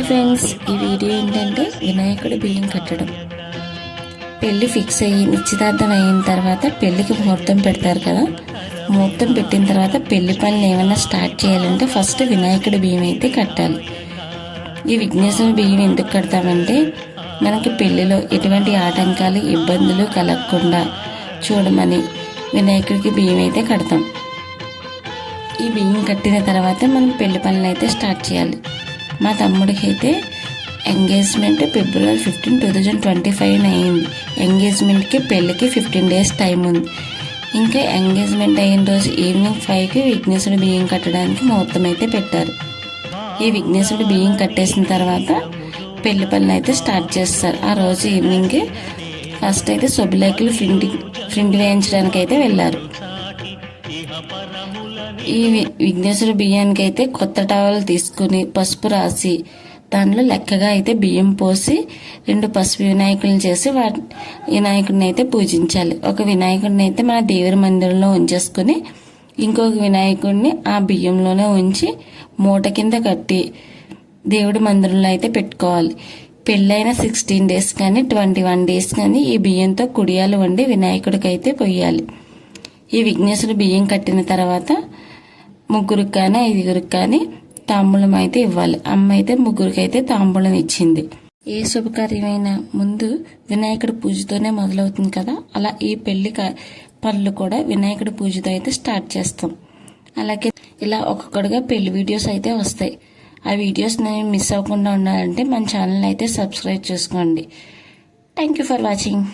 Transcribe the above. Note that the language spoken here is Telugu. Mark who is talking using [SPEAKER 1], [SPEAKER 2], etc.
[SPEAKER 1] హాయ్ ఫ్రెండ్స్ ఈ వీడియో ఏంటంటే వినాయకుడి బియ్యం కట్టడం. పెళ్ళి ఫిక్స్ అయ్యి నిశ్చితార్థం అయిన తర్వాత పెళ్ళికి ముహూర్తం పెడతారు కదా. ముహూర్తం పెట్టిన తర్వాత పెళ్ళి పనులు ఏమైనా స్టార్ట్ చేయాలంటే ఫస్ట్ వినాయకుడి బియ్యం అయితే కట్టాలి. ఈ విఘ్నేశ్వర బియ్యం ఎందుకు కడతామంటే మనకి పెళ్ళిలో ఎటువంటి ఆటంకాలు ఇబ్బందులు కలగకుండా చూడమని వినాయకుడికి బియ్యం అయితే కడతాం. ఈ బియ్యం కట్టిన తర్వాత మనం పెళ్ళి పనులు అయితే స్టార్ట్ చేయాలి. మా తమ్ముడికి అయితే engagement February fifteen two thousand twenty five అయింది. ఎంగేజ్మెంట్కి పెళ్ళికి ఫిఫ్టీన్ డేస్ టైం ఉంది. ఇంకా ఎంగేజ్మెంట్ అయిన రోజు ఈవినింగ్ ఫైవ్కి విఘ్నేశ్వరుడు బియ్యం కట్టడానికి ముహూర్తం అయితే పెట్టారు. ఈ విఘ్నేశ్వరుడు బియ్యం కట్టేసిన తర్వాత పెళ్ళి పనులు అయితే స్టార్ట్ చేస్తారు. ఆ రోజు ఈవినింగ్ ఫస్ట్ అయితే శుభలేఖలు ప్రింట్ ప్రింట్ వేయించడానికి అయితే వెళ్ళారు. ఈ విఘ్నేశ్వర బియ్యానికి అయితే కొత్త టవల్ తీసుకుని పసుపు రాసి దానిలో లెక్కగా అయితే బియ్యం పోసి రెండు పసుపు వినాయకులను చేసి వాటి వినాయకుడిని అయితే పూజించాలి. ఒక వినాయకుడిని అయితే మన దేవుడి మందిరంలో ఉంచేసుకుని ఇంకొక వినాయకుడిని ఆ బియ్యంలోనే ఉంచి మూట కింద కట్టి దేవుడి మందిరంలో అయితే పెట్టుకోవాలి. పెళ్ళైన సిక్స్టీన్ డేస్ కానీ ట్వంటీ వన్ డేస్ కానీ ఈ బియ్యంతో కుడియాలు వండి వినాయకుడికి అయితే పొయ్యాలి. ఈ విఘ్నేశ్వరుడు బియ్యం కట్టిన తర్వాత ముగ్గురికి కానీ ఐదుగురికి కానీ తాంబూలం అయితే ఇవ్వాలి. అమ్మ అయితే ముగ్గురికి అయితే తాంబూలం ఇచ్చింది. ఏ శుభకార్యమైనా ముందు వినాయకుడి పూజతోనే మొదలవుతుంది కదా? అలా ఈ పెళ్ళి పనులు కూడా వినాయకుడి పూజతో అయితే స్టార్ట్ చేస్తాం. అలాగే ఇలా ఒక్కొక్కడిగా పెళ్ళి వీడియోస్ అయితే వస్తాయి. ఆ వీడియోస్ నేను మిస్ అవ్వకుండా ఉండాలంటే మన ఛానల్ అయితే సబ్స్క్రైబ్ చేసుకోండి. Thank you for watching.